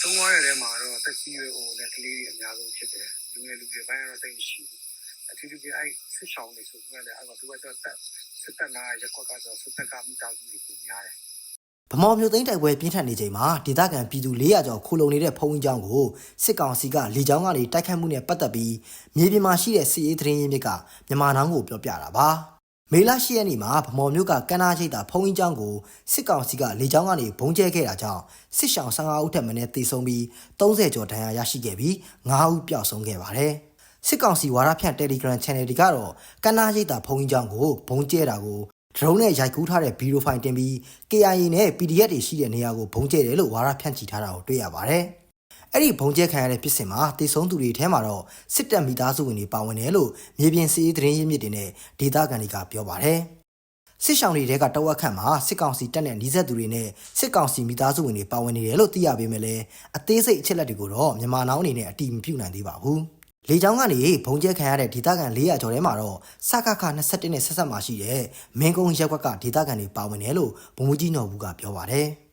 သုံးသွားတဲ့ထဲမှာတော့တက်ကြီးရွယ်ဟိုနဲ့ကလေးတွေအများဆုံးဖြစ်တယ်လူငယ်လူငယ်ပိုင်းကတော့တိတ်မရှိဘူးအထူးသဖြင့်အဲ့ဆစ်ဆောင်နေဆိုမှလည်းအဲ့တော့သူကတော့တက်စစ်တပ်နာရက်ကွက်ကဆိုစစ်တပ်ကမိသားစုတွေပုံများတယ်ဗမော်မျိုးသိန်းတိုက်ပွဲပြင်းထန်နေချိန်မှာဒေသခံပြည်သူ400ကျော်ခိုလုံနေတဲ့ဖုံးကြီးကျောင်းကိုစစ်ကောင်စီကလေကြောင်းကနေတိုက်ခတ်မှုနဲ့ပတ်သက်ပြီးမြေပြင်မှာရှိတဲ့စစ်ရေးသတင်းရင်းမြစ်ကမြန်မာနောင်ကိုပြောပြတာပါ မေလ10ရက်နေ့မှာဗမော်မျိုးကကန္နာချိတ်တာဖုံးကြီးကျောင်းကိုစစ်ကောင်စီကလေကြောင်းကနေဘုံကျဲခဲ့တာကြောင့်စစ်ရှောင်း15ဦးထက်မနည်းသေဆုံးပြီး30ကျော်ဒဏ်ရာရရှိခဲ့ပြီး9ဦးပျောက်ဆုံးခဲ့ပါတယ်စစ်ကောင်စီဝါဒဖြန့် Telegram Channel တွေကတော့ကန္နာရိတ်တာဖုံကြီးကျောင်းကိုဘုံကျဲတာကို drone နဲ့ရိုက်ကူးထားတဲ့ဗီဒီယိုဖိုင်တင်ပြီး KIA နဲ့ PDF တွေရှိတဲ့နေရာကိုဘုံကျဲတယ်လို့ဝါဒဖြန့်ချီထားတာကိုတွေ့ရပါတယ်။ အဲ့ဒီဘုံကျဲခံရတဲ့ဖြစ်စဉ်မှာတေဆုံးသူတွေထဲမှာတော့စစ်တပ်မိသားစုဝင်တွေပါဝင်တယ်လို့မြေပြင်စီးရေးသတင်းရင်းမြစ်တွေနဲ့ဒေသခံတွေကပြောပါတယ်။စစ်ဆောင်တွေကတဝက်ခန့်မှာစစ်ကောင်စီတပ်နဲ့နှီးဆက်သူတွေနဲ့စစ်ကောင်စီမိသားစုဝင်တွေပါဝင်နေတယ်လို့သိရပေမဲ့လည်းအသေးစိတ်အချက်လက်တွေကိုတော့မြန်မာနောင်အနေနဲ့အတိမပြုနိုင်သေးပါဘူး။လေကြောင်းကနေဘုံကျဲခံရတဲ့ဒေသခံ400ကျော်ထဲမှာတော့စကခ21နဲ့ဆက်ဆက်မှာရှိတဲ့မင်းကုန်းရက်ကွက်ကဒေသခံတွေပါဝင်တယ်လို့ဘုံမူကြီးနော်ဘူးကပြောပါတယ်။ဟို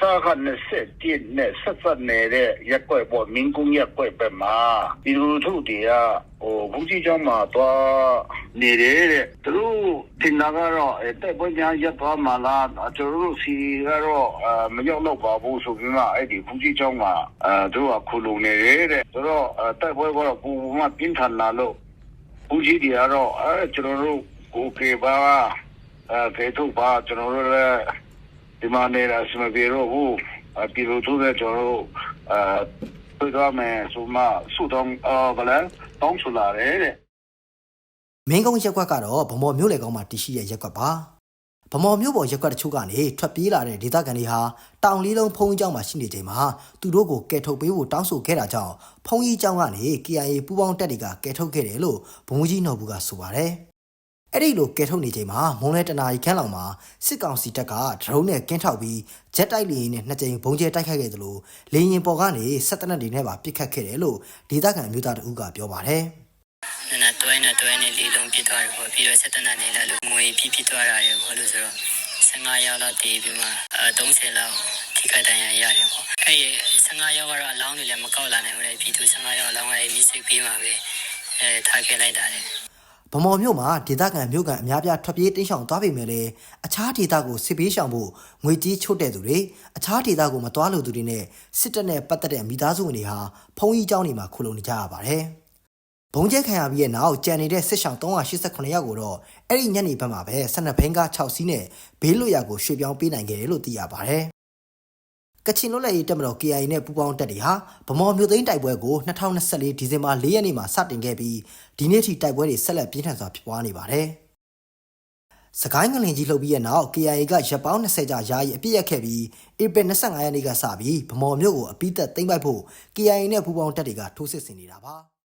စခတ်21နဲ့ဆက်ဆက်နေတဲ့ရက်ွက်ပေါ့မင်းကုန်းရက်ွက်ပဲမှာဒီလိုထုတွေကဟိုဘူးကြီးကျောင်းမှာသွားနေတယ်တဲ့သူတို့တင်တာကတော့အဲတက်ပွဲညာရက်သွားမှလားကျွန်တော်တို့စီကတော့အဲမရောက်တော့ပါဘူးဆိုပြီးမှအဲ့ဒီဘူးကြီးကျောင်းမှာအဲသူတို့ကခုလုံနေတယ်တဲ့ဆိုတော့အဲတက်ပွဲကတော့ပူပူမှပြင်းထန်လာလို့ဘူးကြီးတွေကတော့အဲကျွန်တော်တို့ကိုကေပါအဲကေထုတ်ပါကျွန်တော်တို့လည်း ဒီမှာနေတာစမပြေတော့ဘူးအပြည်လူထုတဲ့ကျွန်တော်တို့အဲပြေသွားမယ်ဆိုမှစုတော့အော်ဗလဲတောင်းဆိုလာတယ်တဲ့မင်းကုန်းရက်ကွက်ကတော့ဗမော်မျိုးလေကောင်းမှာတည်ရှိတဲ့ရက်ကွက်ပါဗမော်မျိုးပေါ်ရက်ကွက်တချို့ကနေထွက်ပြေးလာတဲ့ဒေသခံတွေဟာတောင်လေးလုံးဖုံးကြီးကျောင်းမှာရှိနေချိန်မှာသူတို့ကိုကယ်ထုတ်ပေးဖို့တောင်းဆိုခဲ့တာကြောင့်ဖုံးကြီးကျောင်းကနေ KIA ပူးပေါင်းတပ်တွေကကယ်ထုတ်ခဲ့တယ်လို့ဗိုလ်မှူးကြီးနော်ဘူးကဆိုပါတယ် အဲ့ဒီလိုကယ်ထုတ်နေချိန်မှာမုံလဲတနာရီခန့်လောက်မှာစစ်ကောင်စီတပ်ကဒရုန်းနဲ့ကင်းထောက်ပြီးဂျက်တိုက်လေယာဉ်နဲ့နှစ်ကြိမ်ဘုံကျဲတိုက်ခိုက်ခဲ့သလိုလေယာဉ်ပေါ်ကနေစက်တနက်တွေနဲ့ပါပစ်ခတ်ခဲ့တယ်လို့ဒေသခံမျိုးသားတဦးကပြောပါတယ်နနတွဲနဲ့တွဲနဲ့လေးလုံးပြစ်သွားတယ်ပေါ့ပြီးတော့ဆက်တနနေလာလို့ငွေပြစ်ပြစ်သွားတာတယ်ပေါ့လို့ဆိုတော့15ရောက်လောက်တည်ပြီးမှအဲ30လောက်ထိခိုက်ဒဏ်ရာရတယ်ပေါ့အဲ့ဒီ15ရောက်ကတော့အလောင်းတွေလည်းမကောက်လာနိုင်ဘူးလေပြည်သူ15ရောက်အလောင်းကအဲ့ဒီစိတ်ပေးမှာပဲအဲထားခဲ့လိုက်တာလေ ဗမော်မြို့မှာဒေသခံမြို့ကန်အများပြားထွက်ပြေးတင်းရှောင်သွားပေမဲ့လည်းအခြားဒေသကိုစစ်ပေးရှောင်ဖို့ငွေကြီးချို့တဲ့သူတွေအခြားဒေသကိုမသွားလို့သူတွေနဲ့စစ်တပ်နဲ့ပတ်သက်တဲ့မိသားစုဝင်တွေဟာဖုံကြီးเจ้าနေမှာခုလုံနေကြရပါတယ်။ဘုံကျဲခံရပြီးတဲ့နောက်ကြံနေတဲ့စစ်ရှောင်389ယောက်ကိုတော့အဲ့ဒီညနေဘက်မှာပဲ12ဘိန်းကား6စီးနဲ့ဘေးလွတ်ရာကိုရွှေ့ပြောင်းပေးနိုင်ခဲ့တယ်လို့သိရပါတယ်။ ကချင်လွတ်လပ်ရေးတပ်မတော် KIA နဲ့ပူးပေါင်းတပ်တွေဟာဗမော်မြို့သိမ်းတိုက်ပွဲကို2024ဒီဇင်ဘာ4ရက်နေ့မှာစတင်ခဲ့ပြီးဒီနေ့ထိတိုက်ပွဲတွေဆက်လက်ပြင်းထန်စွာဖြစ်ပွားနေပါတယ်။စကိုင်းငလင်ကြီးလှုပ်ပြီးတဲ့နောက် KIA ကရပ်ပေါင်း20ကြာယာယီအပြစ်ရက်ခဲ့ပြီးဧပြီ25ရက်နေ့ကစပြီးဗမော်မြို့ကိုအပိသက်သိမ်းပိုက်ဖို့ KIA နဲ့ပူးပေါင်းတပ်တွေကထိုးစစ်ဆင်နေတာပါ။